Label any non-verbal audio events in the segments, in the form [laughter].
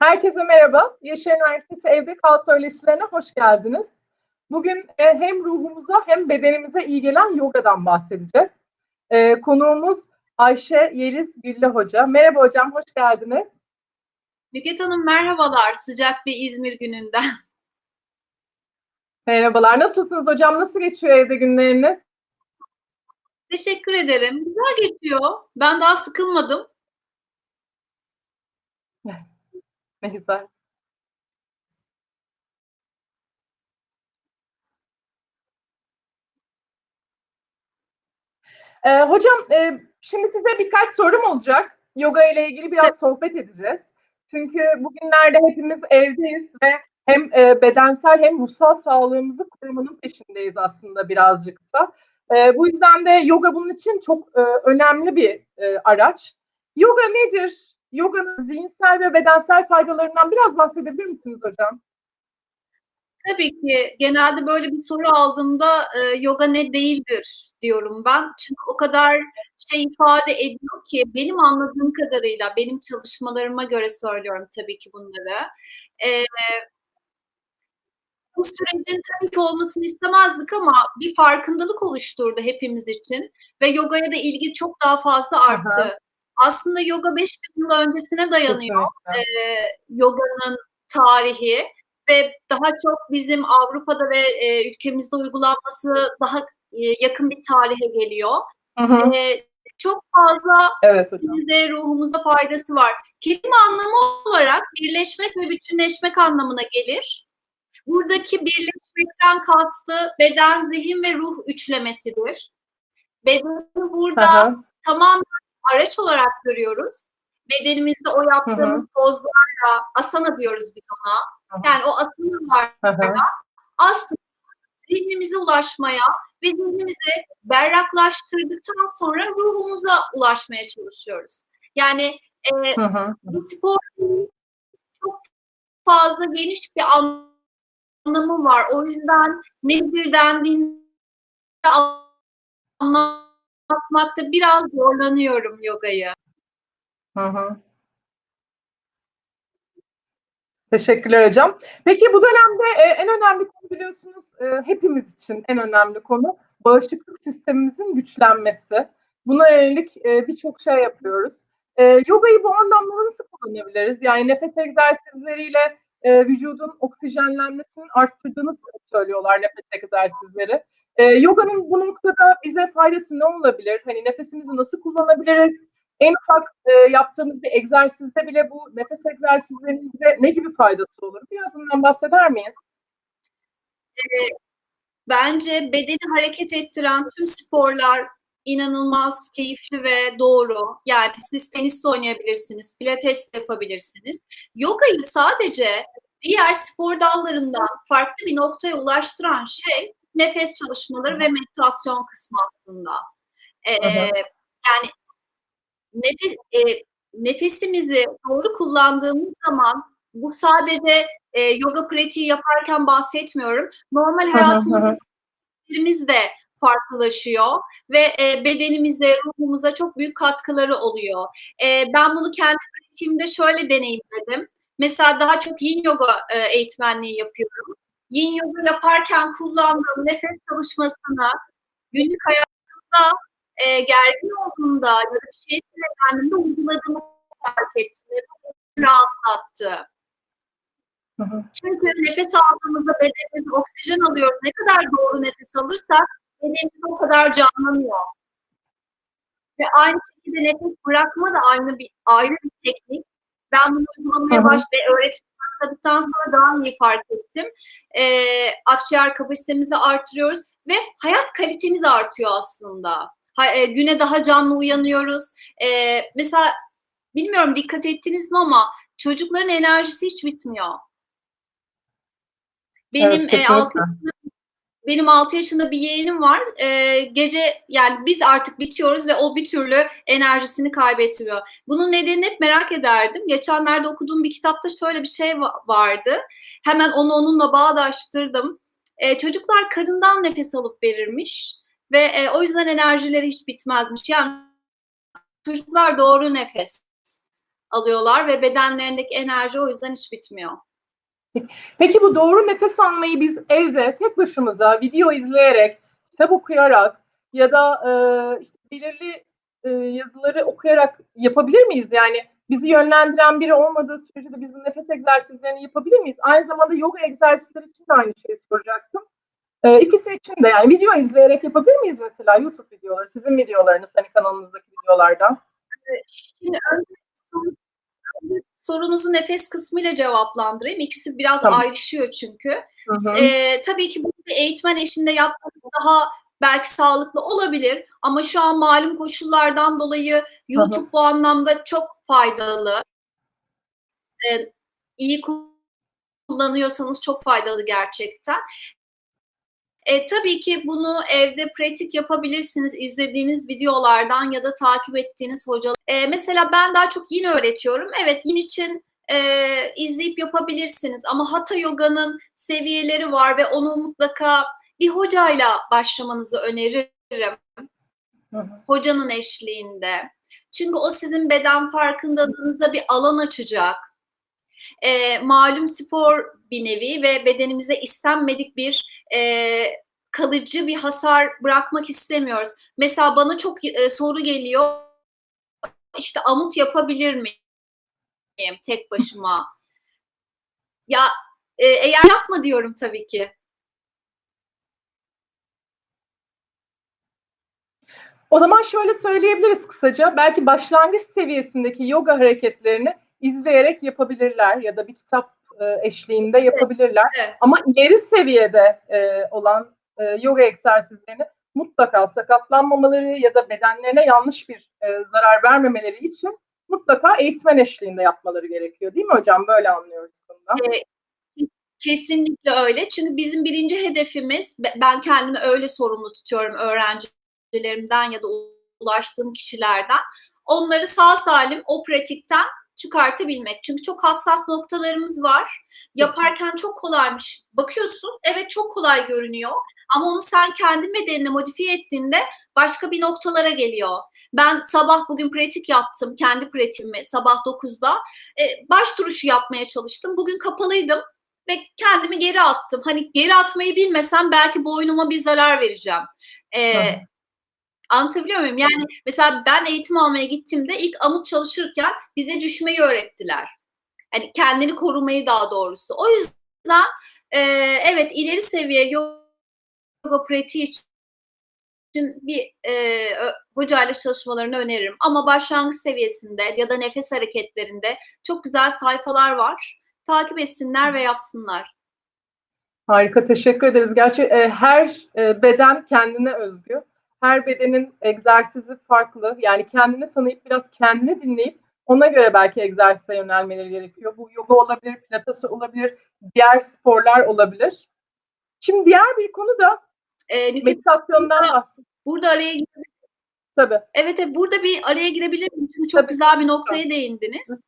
Herkese merhaba. Yaşar Üniversitesi Evde Kal Söyleşilerine hoş geldiniz. Bugün e, hem ruhumuza hem bedenimize iyi gelen yogadan bahsedeceğiz. E, konuğumuz Ayşe Yeliz Gülle Hoca. Merhaba hocam, hoş geldiniz. Nüket Hanım merhabalar sıcak bir İzmir gününden. Merhabalar, nasılsınız hocam? Nasıl geçiyor evde günleriniz? Teşekkür ederim. Güzel geçiyor. Ben daha sıkılmadım. Ne güzel. Ee, hocam, e, şimdi size birkaç sorum olacak. Yoga ile ilgili biraz sohbet edeceğiz. Çünkü bugünlerde hepimiz evdeyiz ve hem e, bedensel hem ruhsal sağlığımızı korumanın peşindeyiz aslında birazcık da. E, bu yüzden de yoga bunun için çok e, önemli bir e, araç. Yoga nedir? Yoga'nın zihinsel ve bedensel faydalarından biraz bahsedebilir misiniz hocam? Tabii ki genelde böyle bir soru aldığımda e, yoga ne değildir diyorum ben. Çünkü o kadar şey ifade ediyor ki benim anladığım kadarıyla benim çalışmalarıma göre söylüyorum tabii ki bunları. E, bu sürecin tabii ki olmasını istemezdik ama bir farkındalık oluşturdu hepimiz için ve yogaya da ilgi çok daha fazla arttı. Aha. Aslında yoga 5000 yıl öncesine dayanıyor. E, yoganın tarihi ve daha çok bizim Avrupa'da ve e, ülkemizde uygulanması daha e, yakın bir tarihe geliyor. Hı hı. E, çok fazla Evet hocam. bize ruhumuza faydası var. Kelime anlamı olarak birleşmek ve bütünleşmek anlamına gelir. Buradaki birleşmekten kastı beden, zihin ve ruh üçlemesidir. Bedeni burada Aha. tamamen araç olarak görüyoruz. Bedenimizde o yaptığımız pozlarla asana diyoruz biz ona. Aha. Yani o asanalarla Aha. aslında zihnimize ulaşmaya ve zihnimizi berraklaştırdıktan sonra ruhumuza ulaşmaya çalışıyoruz. Yani e, Hı hı. bir spor çok fazla geniş bir anlamı var. O yüzden nedir dendiğinde anlatmakta biraz zorlanıyorum yogayı. Hı hı. Teşekkürler hocam. Peki bu dönemde e, en önemli konu biliyorsunuz e, hepimiz için en önemli konu bağışıklık sistemimizin güçlenmesi. Buna yönelik e, birçok şey yapıyoruz. E, yogayı bu anlamda nasıl kullanabiliriz? Yani nefes egzersizleriyle e, vücudun oksijenlenmesini arttırdığını söylüyorlar nefes egzersizleri. E, yoganın bu noktada bize faydası ne olabilir? Hani nefesimizi nasıl kullanabiliriz? En ufak e, yaptığımız bir egzersizde bile bu nefes egzersizlerinin bize ne gibi faydası olur? Biraz bundan bahseder miyiz? E, bence bedeni hareket ettiren tüm sporlar inanılmaz keyifli ve doğru. Yani siz tenis de oynayabilirsiniz, pilates de yapabilirsiniz. Yogayı sadece diğer spor dallarından farklı bir noktaya ulaştıran şey nefes çalışmaları ve meditasyon kısmı aslında. Ee, yani nefes, e, nefesimizi doğru kullandığımız zaman bu sadece e, yoga pratiği yaparken bahsetmiyorum. Normal hayatımızda de farklılaşıyor ve e, bedenimize, ruhumuza çok büyük katkıları oluyor. E, ben bunu kendi pratiğimde şöyle deneyimledim. Mesela daha çok yin yoga e, eğitmenliği yapıyorum. Yin yoga yaparken kullandığım nefes çalışmasını günlük hayatımda e, gergin olduğumda ya da bir şey sinirlendiğimde uyguladığımı fark ettim. Rahatlattı. Çünkü nefes aldığımızda bedenimiz oksijen alıyoruz. Ne kadar doğru nefes alırsak bedenimiz o kadar canlanıyor. Ve aynı şekilde nefes bırakma da aynı bir ayrı bir teknik. Ben bunu uygulamaya baş ve öğretmeye başladıktan sonra daha iyi fark ettim. Ee, akciğer kapasitemizi artırıyoruz ve hayat kalitemiz artıyor aslında. Ha, e, güne daha canlı uyanıyoruz. Ee, mesela bilmiyorum dikkat ettiniz mi ama çocukların enerjisi hiç bitmiyor. Benim Evet, e, 6 yaşında, benim 6 yaşında bir yeğenim var. E, gece yani biz artık bitiyoruz ve o bir türlü enerjisini kaybetmiyor. Bunun nedenini hep merak ederdim. Geçenlerde okuduğum bir kitapta şöyle bir şey vardı. Hemen onu onunla bağdaştırdım. E, çocuklar karından nefes alıp verirmiş ve e, o yüzden enerjileri hiç bitmezmiş. Yani çocuklar doğru nefes alıyorlar ve bedenlerindeki enerji o yüzden hiç bitmiyor. Peki bu doğru nefes almayı biz evde tek başımıza video izleyerek, kitap okuyarak ya da e, işte belirli e, yazıları okuyarak yapabilir miyiz? Yani bizi yönlendiren biri olmadığı sürece de biz bu nefes egzersizlerini yapabilir miyiz? Aynı zamanda yoga egzersizleri için de aynı şeyi soracaktım. E, ikisi için de yani video izleyerek yapabilir miyiz mesela YouTube videoları, sizin videolarınız hani kanalınızdaki videolardan? Şimdi önce sorunuzu nefes kısmıyla cevaplandırayım. İkisi biraz Tamam. ayrışıyor çünkü. Hı hı. Ee, tabii ki bunu bir eğitmen eşinde yapmak daha belki sağlıklı olabilir ama şu an malum koşullardan dolayı YouTube bu anlamda çok faydalı. Ee, iyi kullanıyorsanız çok faydalı gerçekten. E, tabii ki bunu evde pratik yapabilirsiniz izlediğiniz videolardan ya da takip ettiğiniz hocalar. E, mesela ben daha çok yin öğretiyorum. Evet yin için e, izleyip yapabilirsiniz ama Hatha Yoga'nın seviyeleri var ve onu mutlaka bir hocayla başlamanızı öneririm. Hı hı. Hocanın eşliğinde. Çünkü o sizin beden farkındalığınıza bir alan açacak. E, malum spor bir nevi ve bedenimize istenmedik bir e, kalıcı bir hasar bırakmak istemiyoruz. Mesela bana çok e, soru geliyor. İşte amut yapabilir miyim tek başıma? Ya e, eğer yapma diyorum tabii ki. O zaman şöyle söyleyebiliriz kısaca. Belki başlangıç seviyesindeki yoga hareketlerini izleyerek yapabilirler ya da bir kitap e, eşliğinde yapabilirler. Evet. Ama ileri seviyede e, olan e, yoga egzersizlerini mutlaka sakatlanmamaları ya da bedenlerine yanlış bir e, zarar vermemeleri için mutlaka eğitmen eşliğinde yapmaları gerekiyor. Değil mi hocam? Böyle anlıyoruz bundan. Kesinlikle öyle. Çünkü bizim birinci hedefimiz, ben kendimi öyle sorumlu tutuyorum öğrencilerimden ya da ulaştığım kişilerden. Onları sağ salim o pratikten çıkartabilmek. Çünkü çok hassas noktalarımız var. Yaparken çok kolaymış. Bakıyorsun evet çok kolay görünüyor. Ama onu sen kendi bedenine modifiye ettiğinde başka bir noktalara geliyor. Ben sabah bugün pratik yaptım. Kendi pratiğimi sabah 9'da. E, baş duruşu yapmaya çalıştım. Bugün kapalıydım ve kendimi geri attım. Hani geri atmayı bilmesem belki boynuma bir zarar vereceğim. E, Anlatabiliyor muyum? Yani mesela ben eğitim almaya gittiğimde ilk amut çalışırken bize düşmeyi öğrettiler. Hani kendini korumayı daha doğrusu. O yüzden e, evet ileri seviye yoga pratiği için bir e, hocayla çalışmalarını öneririm. Ama başlangıç seviyesinde ya da nefes hareketlerinde çok güzel sayfalar var. Takip etsinler ve yapsınlar. Harika, teşekkür ederiz. Gerçi e, her e, beden kendine özgü her bedenin egzersizi farklı. Yani kendini tanıyıp biraz kendini dinleyip ona göre belki egzersize yönelmeleri gerekiyor. Bu yoga olabilir, pilates olabilir, diğer sporlar olabilir. Şimdi diğer bir konu da e, meditasyondan bahsediyoruz. Burada araya girebilir Tabii. Evet, evet burada bir araya girebilir miyim? Çünkü çok Tabii. güzel bir noktaya Tabii. değindiniz.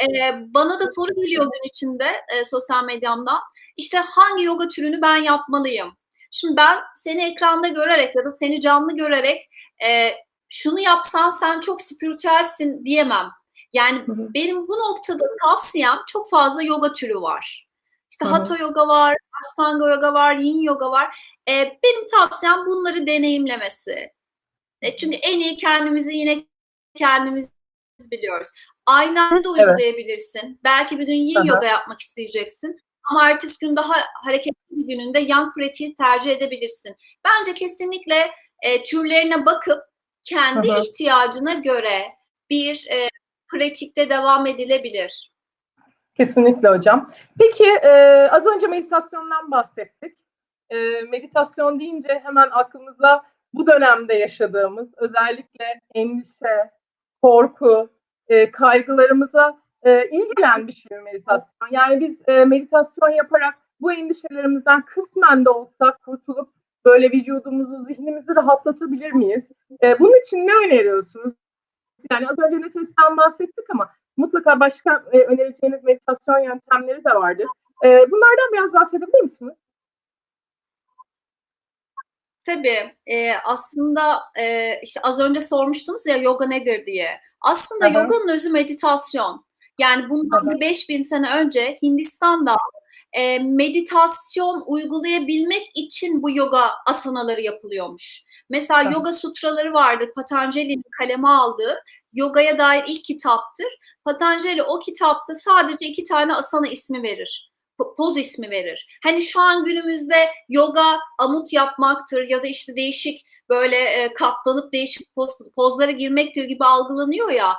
Ee, bana da soru geliyor gün içinde e, sosyal medyamdan. İşte hangi yoga türünü ben yapmalıyım? Şimdi ben seni ekranda görerek ya da seni canlı görerek e, şunu yapsan sen çok spiritüelsin diyemem. Yani hı hı. benim bu noktada tavsiyem çok fazla yoga türü var. İşte hı hı. Hatha yoga var, Ashtanga yoga var, Yin yoga var. E, benim tavsiyem bunları deneyimlemesi. E, çünkü en iyi kendimizi yine kendimiz biliyoruz. Aynı anda da uygulayabilirsin. Evet. Belki bir gün Yin hı. yoga yapmak isteyeceksin. Ama ertesi gün daha hareketli bir gününde yan pratiği tercih edebilirsin. Bence kesinlikle e, türlerine bakıp kendi Hı-hı. ihtiyacına göre bir e, pratikte devam edilebilir. Kesinlikle hocam. Peki e, az önce meditasyondan bahsettik. E, meditasyon deyince hemen aklımıza bu dönemde yaşadığımız özellikle endişe, korku, e, kaygılarımıza e, iyi gelen bir şey meditasyon. Yani biz e, meditasyon yaparak bu endişelerimizden kısmen de olsa kurtulup böyle vücudumuzu, zihnimizi rahatlatabilir miyiz? E, bunun için ne öneriyorsunuz? Yani az önce nefesten bahsettik ama mutlaka başka e, önereceğiniz meditasyon yöntemleri de vardır. E, bunlardan biraz bahsedebilir misiniz? Tabii. Eee, aslında, eee, işte, az önce sormuştunuz ya yoga nedir diye. Aslında Hı hı. yoganın özü meditasyon. Yani bundan bir 5000 sene önce Hindistan'da, eee, meditasyon uygulayabilmek için bu yoga asanaları yapılıyormuş. Mesela hı. Yoga Sutraları vardır. Patanjali'nin kaleme aldığı yogaya dair ilk kitaptır. Patanjali o kitapta sadece 2 tane asana ismi verir. Po poz ismi verir. Hani şu an günümüzde yoga amut yapmaktır ya da işte değişik böyle, eee, katlanıp değişik poz pozlara girmektir gibi algılanıyor ya.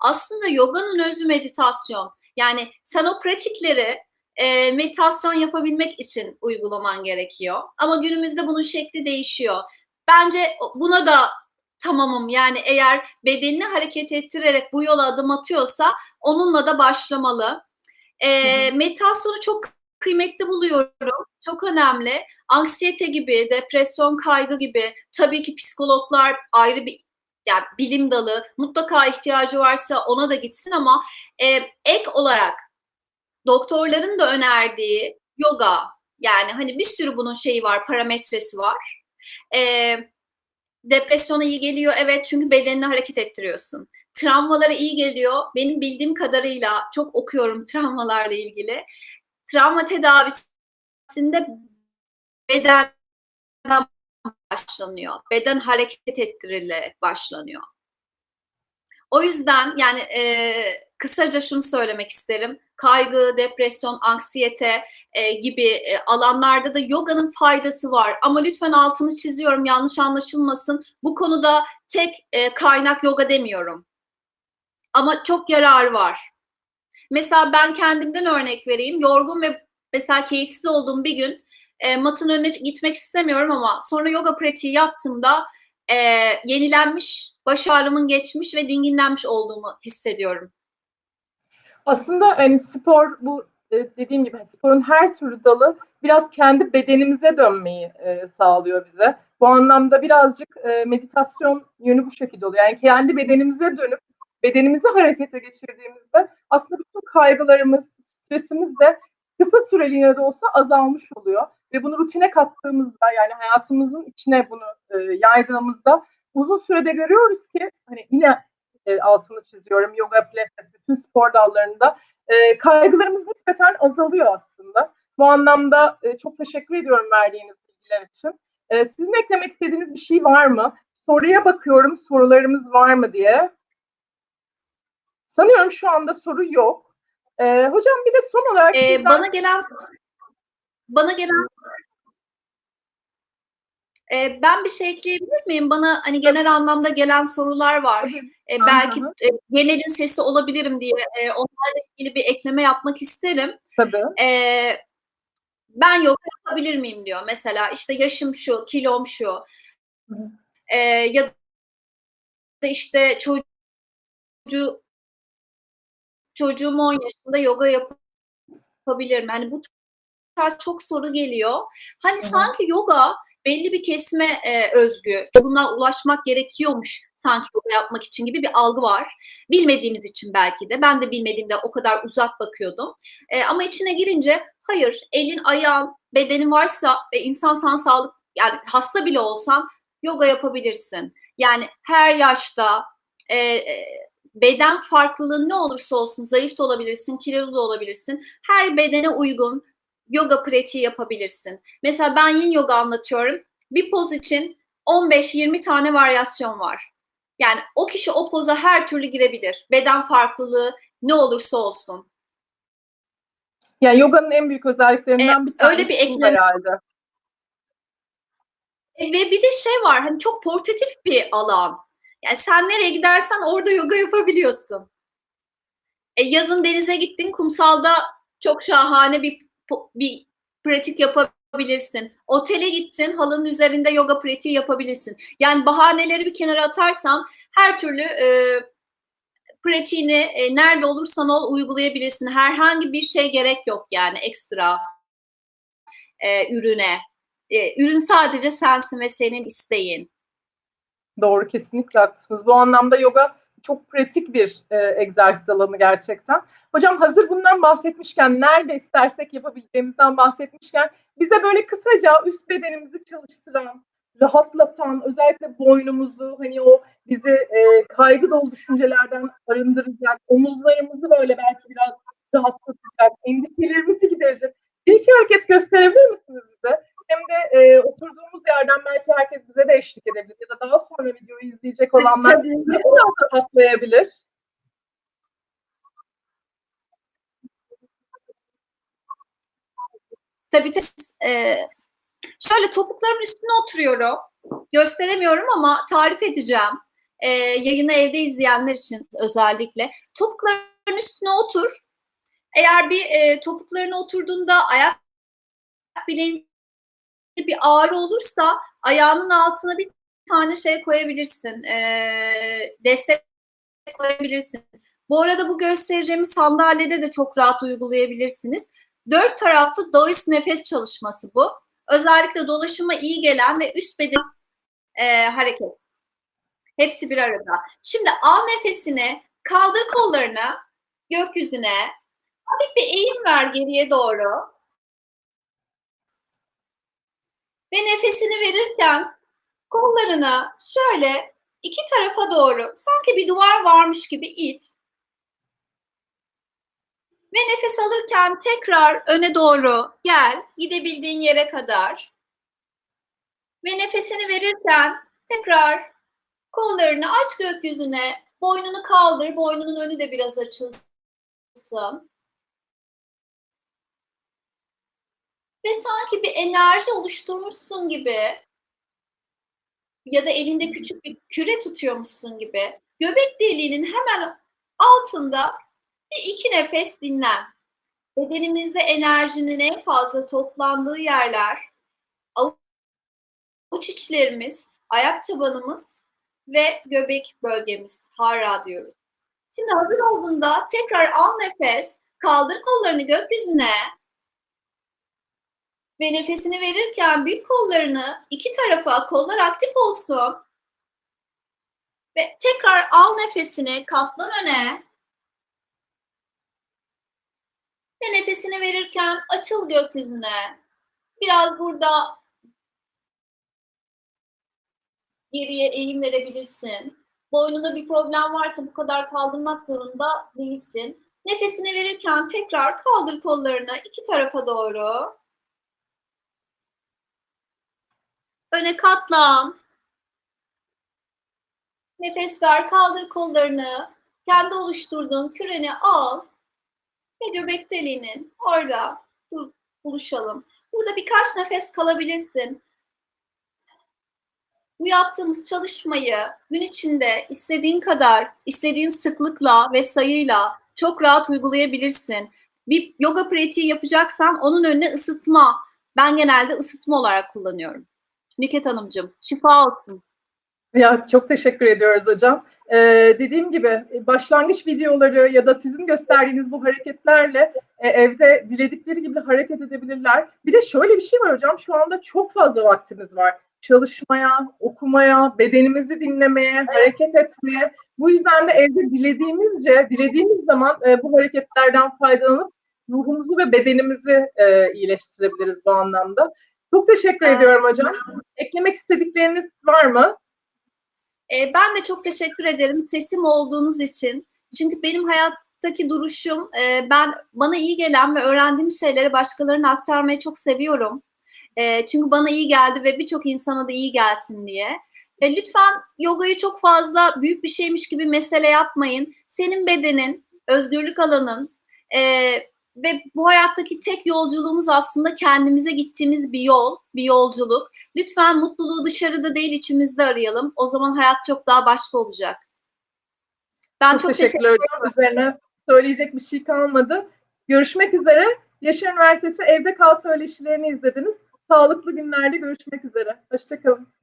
Aslında yoganın özü meditasyon. Yani sen o pratikleri, eee, meditasyon yapabilmek için uygulaman gerekiyor. Ama günümüzde bunun şekli değişiyor. Bence buna da tamamım. Yani eğer bedenini hareket ettirerek bu yola adım atıyorsa onunla da başlamalı. Hı. meditasyonu çok kıymetli buluyorum. Çok önemli. Anksiyete gibi, depresyon, kaygı gibi tabii ki psikologlar ayrı bir yani bilim dalı. Mutlaka ihtiyacı varsa ona da gitsin ama, eee, ek olarak doktorların da önerdiği yoga, yani, hani, bir sürü bunun şeyi var, parametresi var. Eee, depresyona iyi geliyor, evet, çünkü bedenini hareket ettiriyorsun. Travmalara iyi geliyor. Benim bildiğim kadarıyla çok okuyorum [laughs] travmalarla ilgili. Travma tedavisinde bedenden başlanıyor. Beden hareket ettirilerek başlanıyor. O yüzden, yani, eee, kısaca şunu söylemek isterim. Kaygı, depresyon, anksiyete, eee, gibi, eee, alanlarda da yoganın faydası var ama lütfen altını çiziyorum, yanlış anlaşılmasın. Bu konuda tek, eee, kaynak yoga demiyorum. Ama çok yararı var. Mesela ben kendimden örnek vereyim. Yorgun ve mesela keyifsiz olduğum bir gün, eee, matın önüne gitmek istemiyorum ama sonra yoga pratiği yaptığımda, eee, yenilenmiş, baş ağrımın geçmiş ve dinginlenmiş olduğumu hissediyorum. Aslında, hani, spor bu, eee, dediğim gibi, hani, sporun her türlü dalı biraz kendi bedenimize dönmeyi, eee, sağlıyor bize. Bu anlamda birazcık, eee, meditasyon yönü bu şekilde oluyor. Yani kendi bedenimize dönüp bedenimizi harekete geçirdiğimizde aslında bütün kaygılarımız, stresimiz de kısa süreliğine de olsa azalmış oluyor ve bunu rutine kattığımızda, yani hayatımızın içine bunu, eee, yaydığımızda uzun sürede görüyoruz ki, hani, yine, eee, altını çiziyorum, yoga, pilates, bütün spor dallarında, eee, kaygılarımız nispeten azalıyor aslında. Bu anlamda, eee, çok teşekkür ediyorum verdiğiniz bilgiler için. Eee, sizin eklemek istediğiniz bir şey var mı? Soruya bakıyorum, sorularımız var mı diye. Sanıyorum şu anda soru yok. Eee, hocam bir de son olarak sizden bana gelen bana gelen Eee, ben bir şey ekleyebilir miyim? Bana, hani, genel anlamda gelen sorular var. Eee, Hı belki, eee, genelin sesi olabilirim diye, eee, onlarla ilgili bir ekleme yapmak isterim. Tabii. Eee, ben yoga yapabilir miyim diyor. Mesela, işte, yaşım şu, kilom şu. Hı hı. Eee, ya da işte çocuğu çocuğum 10 yaşında yoga yapabilir mi? Hani, bu tarz çok soru geliyor. Hani, Hı hı. sanki yoga belli bir kesime, eee, özgü, buna ulaşmak gerekiyormuş sanki yoga yapmak için gibi bir algı var. Bilmediğimiz için belki de. Ben de bilmediğimde o kadar uzak bakıyordum. Eee, ama içine girince hayır, elin, ayağın, bedenin varsa ve insansan sağlık yani hasta bile olsan yoga yapabilirsin. Yani her yaşta, eee, beden farklılığı ne olursa olsun, zayıf da olabilirsin, kilolu da olabilirsin. Her bedene uygun yoga pratiği yapabilirsin. Mesela ben Yin yoga anlatıyorum. Bir poz için 15-20 tane varyasyon var. Yani o kişi o poza her türlü girebilir. Beden farklılığı ne olursa olsun. Yani yoganın en büyük özelliklerinden bir öyle tanesi bir bu ekleme herhâlde. E, ve bir de şey var, hani, çok portatif bir alan. Yani sen nereye gidersen orada yoga yapabiliyorsun. E, yazın denize gittin, kumsalda çok şahane bir bir pratik yapabilirsin. Otele gittin, halının üzerinde yoga pratiği yapabilirsin. Yani bahaneleri bir kenara atarsan her türlü, eee, pratiğini, eee, nerede olursan ol uygulayabilirsin. Herhangi bir şey gerek yok yani ekstra, eee, ürüne. Eee, ürün sadece sensin ve senin isteğin. Doğru, kesinlikle haklısınız. Bu anlamda yoga çok pratik bir, eee, egzersiz alanı gerçekten. Hocam hazır bundan bahsetmişken, nerede istersek yapabileceğimizden bahsetmişken bize böyle kısaca üst bedenimizi çalıştıran, rahatlatan, özellikle boynumuzu hani o bizi e, kaygı dolu düşüncelerden arındıracak, omuzlarımızı böyle belki biraz rahatlatacak, endişelerimizi giderecek bir iki hareket gösterebilir misiniz bize? Hem de e, oturduğumuz yerden belki herkes bize de eşlik edebilir ya da daha sonra videoyu izleyecek olanlar Tabii. nasıl rahatlayabilir? Tabii tabii. Ee, şöyle topuklarımın üstüne oturuyorum. Gösteremiyorum ama tarif edeceğim. Ee, yayını evde izleyenler için özellikle. Topukların üstüne otur. Eğer bir e, topuklarına oturduğunda ayak bileğinde bir ağrı olursa ayağının altına bir tane şey koyabilirsin. Ee, destek koyabilirsin. Bu arada bu göstereceğimiz sandalyede de çok rahat uygulayabilirsiniz. Dört taraflı Daoist nefes çalışması bu. Özellikle dolaşıma iyi gelen ve üst beden e, hareket. Hepsi bir arada. Şimdi al nefesini, kaldır kollarını gökyüzüne. Hafif bir eğim ver geriye doğru. Ve nefesini verirken kollarını şöyle iki tarafa doğru sanki bir duvar varmış gibi it. Ve nefes alırken tekrar öne doğru gel, gidebildiğin yere kadar. Ve nefesini verirken tekrar kollarını aç gökyüzüne, boynunu kaldır, boynunun önü de biraz açılsın. Ve sanki bir enerji oluşturmuşsun gibi ya da elinde küçük bir küre tutuyormuşsun gibi göbek deliğinin hemen altında bir iki nefes dinlen. Bedenimizde enerjinin en fazla toplandığı yerler avuç içlerimiz, ayak tabanımız ve göbek bölgemiz. Hara diyoruz. Şimdi hazır olduğunda tekrar al nefes, kaldır kollarını gökyüzüne ve nefesini verirken büyük kollarını iki tarafa, kollar aktif olsun. Ve tekrar al nefesini, katlan öne. Ve nefesini verirken açıl gökyüzüne. Biraz burada geriye eğim verebilirsin. Boynunda bir problem varsa bu kadar kaldırmak zorunda değilsin. Nefesini verirken tekrar kaldır kollarını iki tarafa doğru. Öne katlan. Nefes ver, kaldır kollarını. Kendi oluşturduğun küreni al. Ve göbek deliğinin orada buluşalım. Burada birkaç nefes kalabilirsin. Bu yaptığımız çalışmayı gün içinde istediğin kadar, istediğin sıklıkla ve sayıyla çok rahat uygulayabilirsin. Bir yoga pratiği yapacaksan onun önüne ısıtma. Ben genelde ısıtma olarak kullanıyorum. Nüket Hanımcığım, şifa olsun. Ya çok teşekkür ediyoruz hocam. Ee, dediğim gibi başlangıç videoları ya da sizin gösterdiğiniz bu hareketlerle e, evde diledikleri gibi hareket edebilirler. Bir de şöyle bir şey var hocam. Şu anda çok fazla vaktimiz var. Çalışmaya, okumaya, bedenimizi dinlemeye, evet. hareket etmeye. Bu yüzden de evde dilediğimizce, dilediğimiz zaman e, bu hareketlerden faydalanıp ruhumuzu ve bedenimizi e, iyileştirebiliriz bu anlamda. Çok teşekkür evet. ediyorum hocam. Eklemek istedikleriniz var mı? Ee, ben de çok teşekkür ederim sesim olduğunuz için. Çünkü benim hayattaki duruşum, e, ben bana iyi gelen ve öğrendiğim şeyleri başkalarına aktarmayı çok seviyorum. E, çünkü bana iyi geldi ve birçok insana da iyi gelsin diye. E, lütfen yogayı çok fazla büyük bir şeymiş gibi mesele yapmayın. Senin bedenin, özgürlük alanın, e, ve bu hayattaki tek yolculuğumuz aslında kendimize gittiğimiz bir yol, bir yolculuk. Lütfen mutluluğu dışarıda değil içimizde arayalım. O zaman hayat çok daha başka olacak. Ben çok, çok teşekkür ederim. Üzerine söyleyecek bir şey kalmadı. Görüşmek üzere. Yaşar Üniversitesi Evde Kal Söyleşilerini izlediniz. Sağlıklı günlerde görüşmek üzere. Hoşçakalın.